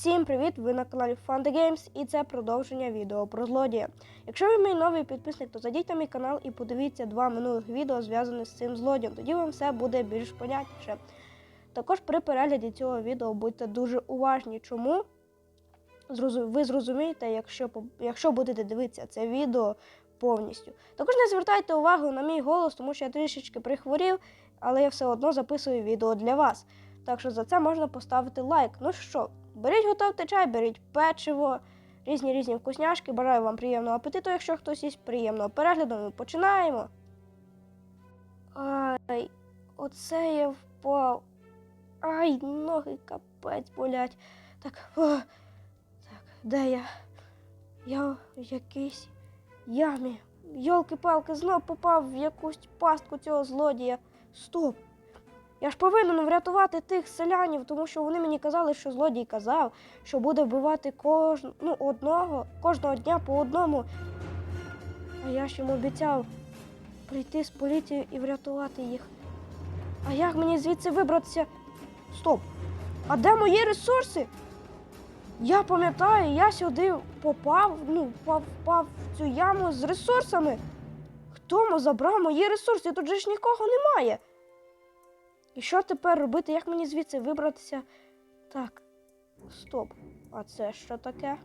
Всім привіт! Ви на каналі Fun The Games і це продовження відео про злодія. Якщо ви мій новий підписник, то зайдіть на мій канал і подивіться два минулих відео, зв'язані з цим злодієм. Тоді вам все буде більш понятніше. Також при перегляді цього відео будьте дуже уважні. Чому? Ви зрозумієте, якщо, якщо будете дивитися це відео повністю. Також не звертайте увагу на мій голос, тому що я трішечки прихворів, але я все одно записую відео для вас. Так що за це можна поставити лайк. Ну що, беріть готовте чай, беріть печиво, різні різні вкусняшки. Бажаю вам приємного апетиту, якщо хтось їсть, приємного перегляду. Ми починаємо. Ай, оце я впав. Ай, ноги капець болять. Так, о, так, де я? Я в якійсь ямі. Йолки-палки, знов попав в якусь пастку цього злодія. Стоп! Я ж повинен врятувати тих селянів, тому що вони мені казали, що злодій казав, що буде вбивати кож... ну, одного, кожного дня по одному. А я ж йому обіцяв прийти з поліцією і врятувати їх. А як мені звідси вибратися? Стоп! А де мої ресурси? Я пам'ятаю, я сюди попав, ну, впав, в цю яму з ресурсами. Хто забрав мої ресурси? Тут же ж нікого немає. І що тепер робити? Як мені звідси вибратися? Так, стоп. А це що таке?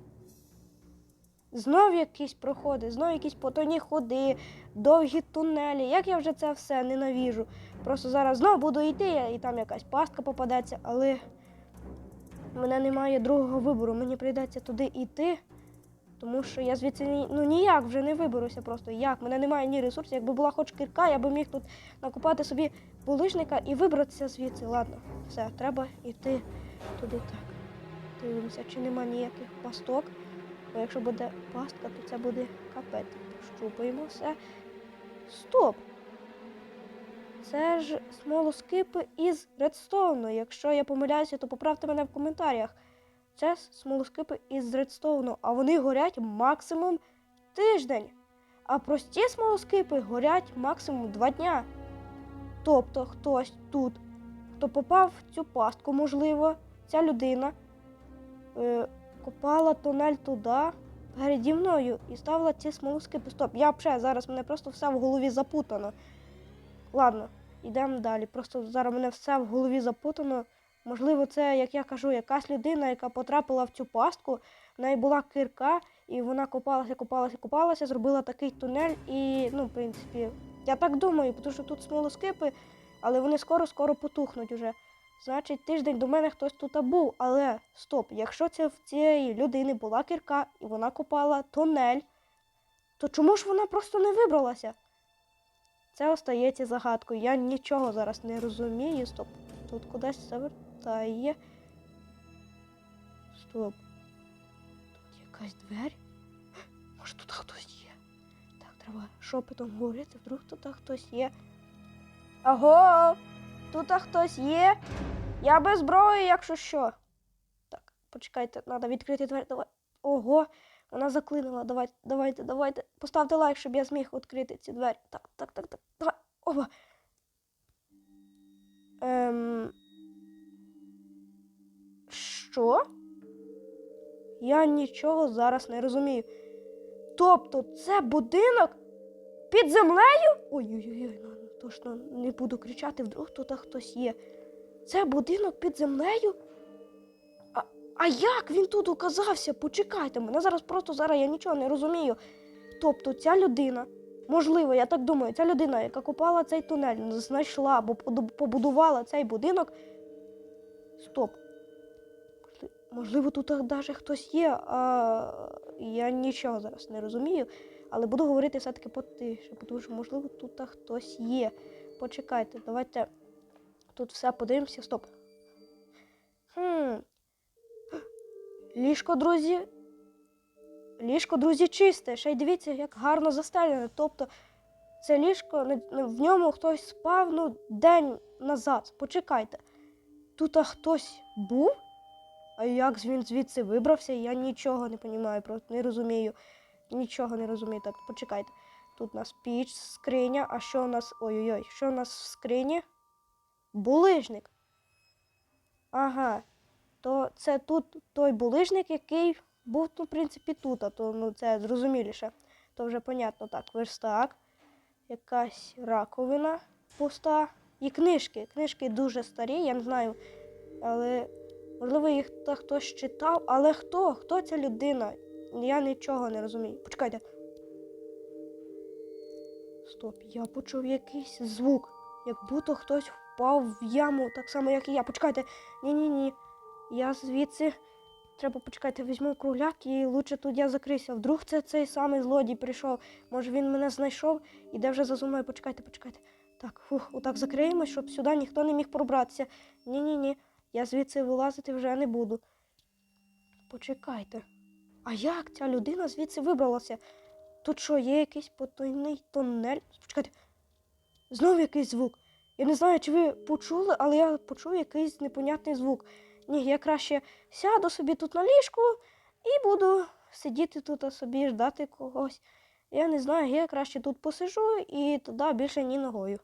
Знов якісь проходи, знов якісь потойні ходи, довгі тунелі. Як я вже це все ненавіжу. Просто зараз знов буду йти, і там якась пастка попадеться, але в мене немає другого вибору. Мені прийдеться туди йти, тому що я звідси ні- ну, ніяк вже не виберуся просто. Як? Мене немає ні ресурсів. Якби була хоч кирка, я би міг тут накупати собі булишника і вибратися звідси. Ладно, все, треба йти туди так. Дивимося, чи нема ніяких пасток. Бо якщо буде пастка, то це буде капець. Щупаємо все. Стоп! Це ж смолоскипи із редстоуну. Якщо я помиляюся, то поправте мене в коментарях. Це смолоскипи із редстоуну, а вони горять максимум тиждень. А прості смолоскипи горять максимум два дня. Тобто хтось тут, хто попав в цю пастку, можливо, ця людина е, копала тунель туди переді мною і ставила ці смолоскипи. Стоп, я вже зараз мене просто все в голові запутано. Ладно, йдемо далі. Просто зараз мене все в голові запутано. Можливо, це, як я кажу, якась людина, яка потрапила в цю пастку, в неї була кирка, і вона копалася, копалася, копалася, зробила такий тунель, і, ну, в принципі, я так думаю, тому що тут смолоскипи, але вони скоро-скоро потухнуть уже. Значить, тиждень до мене хтось тут був, але стоп, якщо це в цієї людини була кирка і вона копала тунель, то чому ж вона просто не вибралася? Це остається загадкою. Я нічого зараз не розумію. Стоп. Тут кудись завертає. Стоп. Тут якась двері. Може тут хтось є. Так, треба шепотом говорити, вдруг тут хтось є. Аго! Тут хтось є. Я без зброї, якщо що. Так, почекайте, треба відкрити двері. Давай. Ого, вона заклинила. Давайте, давайте, давайте. Поставте лайк, щоб я зміг відкрити ці двері. Так, так, так, так. Давай. Оба. Ем... Що? Я нічого зараз не розумію. Тобто це будинок під землею? Ой-ой-ой, ну, точно не буду кричати, вдруг тут хтось є. Це будинок під землею? А, а як він тут оказався? Почекайте, мене зараз просто зараз я нічого не розумію. Тобто ця людина, можливо, я так думаю, ця людина, яка копала цей тунель, знайшла або побудувала цей будинок. Стоп. Можли- Можливо, тут навіть хтось є, а я нічого зараз не розумію. Але буду говорити все-таки потише, тому що, можливо, тут хтось є. Почекайте, давайте тут все подивимося. Стоп. Хм. Ліжко, друзі. Ліжко, друзі, чисте. Ще й дивіться, як гарно застелене. Тобто, це ліжко, в ньому хтось спав ну, день назад. Почекайте. Тут хтось був? А як він звідси вибрався? Я нічого не розумію, просто не розумію. Нічого не розумію. Так, почекайте. Тут у нас піч, скриня, а що у нас. Ой-ой-ой, що у нас в скрині? Булижник. Ага. То це тут той булижник, який був, ну, в принципі, тут, а то ну, це зрозуміліше. То вже понятно так. Верстак, якась раковина пуста. І книжки. Книжки дуже старі, я не знаю. Але можливо їх та хтось читав. Але хто? Хто ця людина? Я нічого не розумію. Почекайте. Стоп, я почув якийсь звук, як будто хтось впав в яму, так само, як і я. Почекайте. Ні-ні-ні. Я звідси. Треба почекати, візьму кругляк і лучше тут я закрийся. Вдруг це цей самий злодій прийшов. Може він мене знайшов і де вже за мною. Почекайте, почекайте. Так, фух, отак закриємось, щоб сюди ніхто не міг пробратися. Ні-ні-ні, я звідси вилазити вже не буду. Почекайте. А як ця людина звідси вибралася? Тут що, є якийсь потайний тунель? Почекайте. Знову якийсь звук. Я не знаю, чи ви почули, але я почув якийсь непонятний звук. Ні, я краще сяду собі тут на ліжку і буду сидіти тут а собі ждати когось. Я не знаю, я краще тут посижу і туди більше ні ногою.